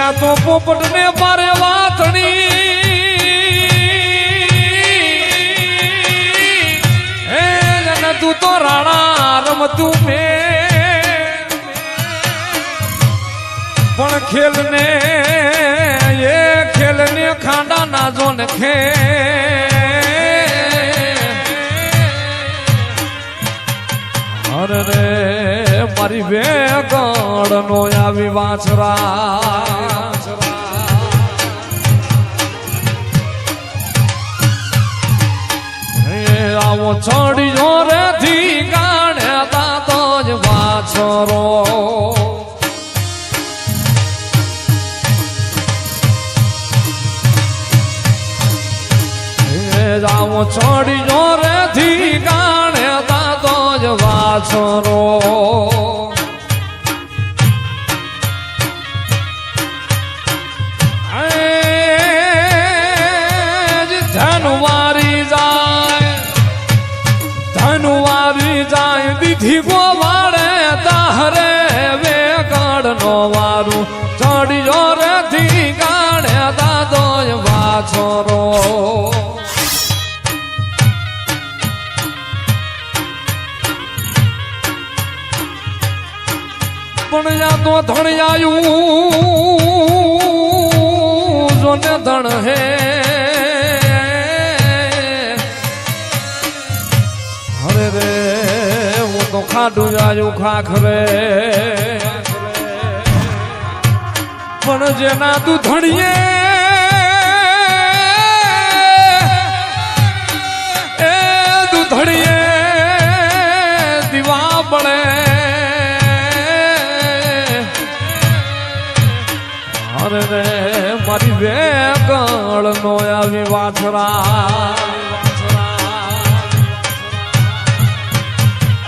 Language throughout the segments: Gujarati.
આ તો પોપટ ને મારે વાતણી હે તું તો રાણા રમતું મે. પણ ખેલ ને એ ખેલ ને ખાંડા ના જો ખે. અરે રે. મારી વેગડ નો આવી વાછરા આવો ચડિયો રે થી ગાણે દાદો જ વાછરો. આવો ચડિયો રે થી ગાણે દાદો જ વાછરો. ધનવારી જાય ધનવારી જાય દીધી ગોવાડે તાહરે વેગડ નો વારું. ચડ્યો રે ધી ગાડે દાદો વાછોરો. ભણ્યા તો ધણિયાયું, જોને ધણ હે. હરે રે, હું તો ખાડું જાયું ખાખરે પણ જેના દૂધણીએ ધણીએ એ દૂધણીએ દીવા પડે અરે રે, મારી વેગળ નો આવી વાછરા.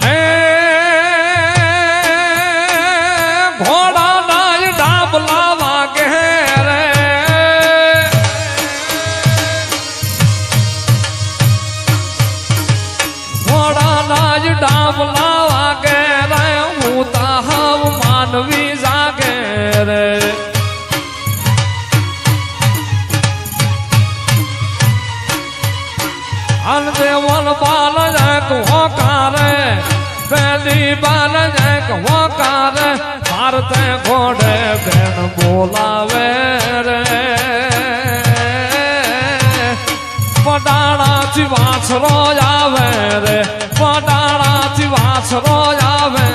હે ભારતે ઘોડે બેન બોલાવે રે. પડાળાથી વાછરો આવે રે પડાળાથી વાછરો આવે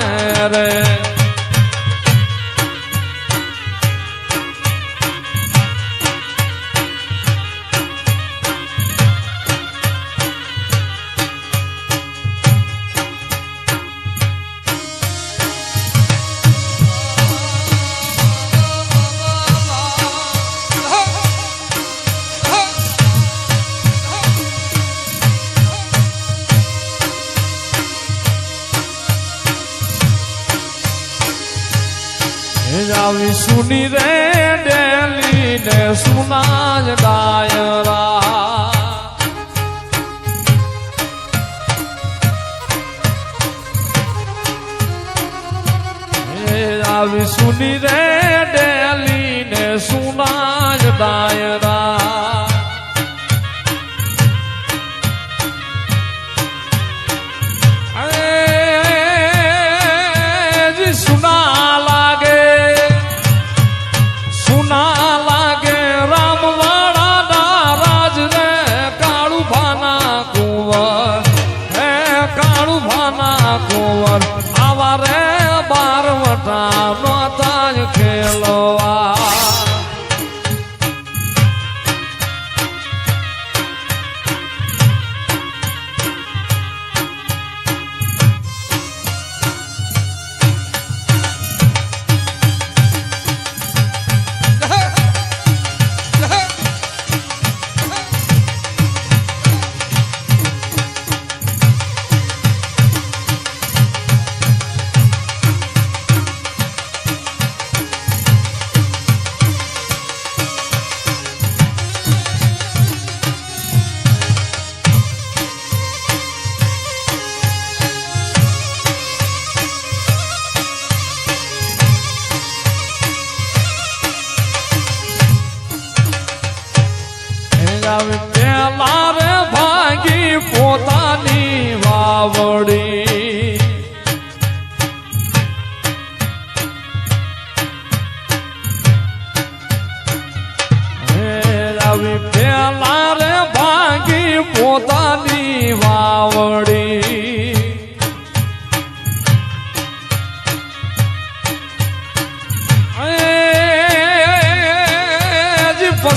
રે. આવી સુની રે ડેલી ને સુના જ ડાયરા આવી સુની રે ડેલી ને સુના જ ડાયરા ભાના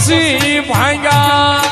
是一盘。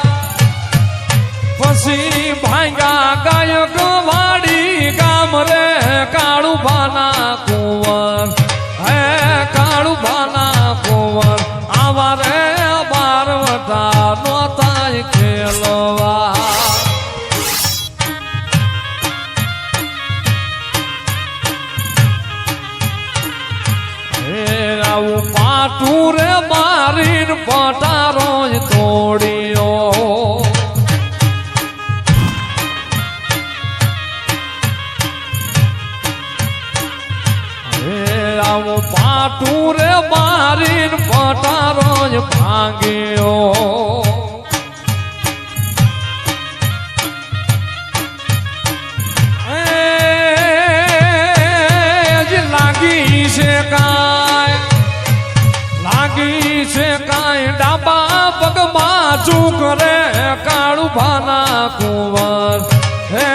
ભાના કુંવર હે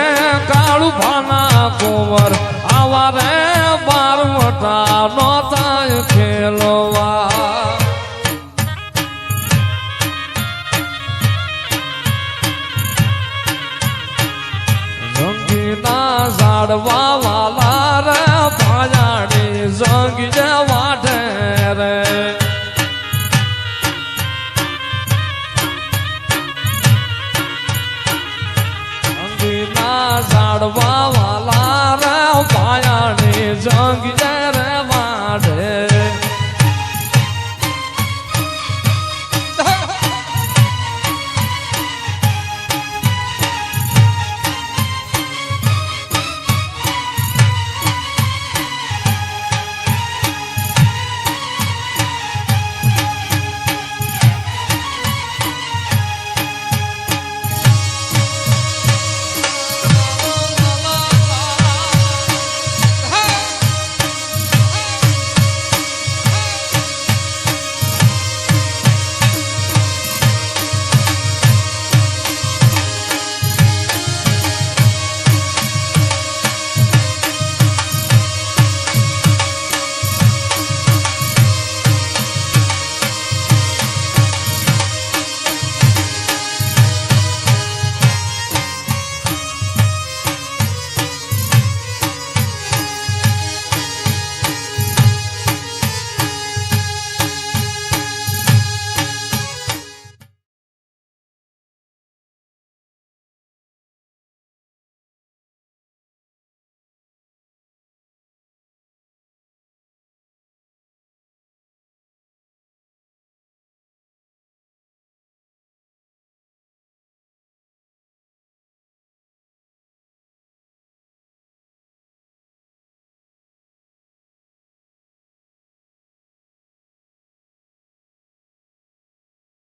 કાળુ ભાના કુંવર આવા રે બારવટા નો થાય ખેલવા. રંગીના ઝાડવા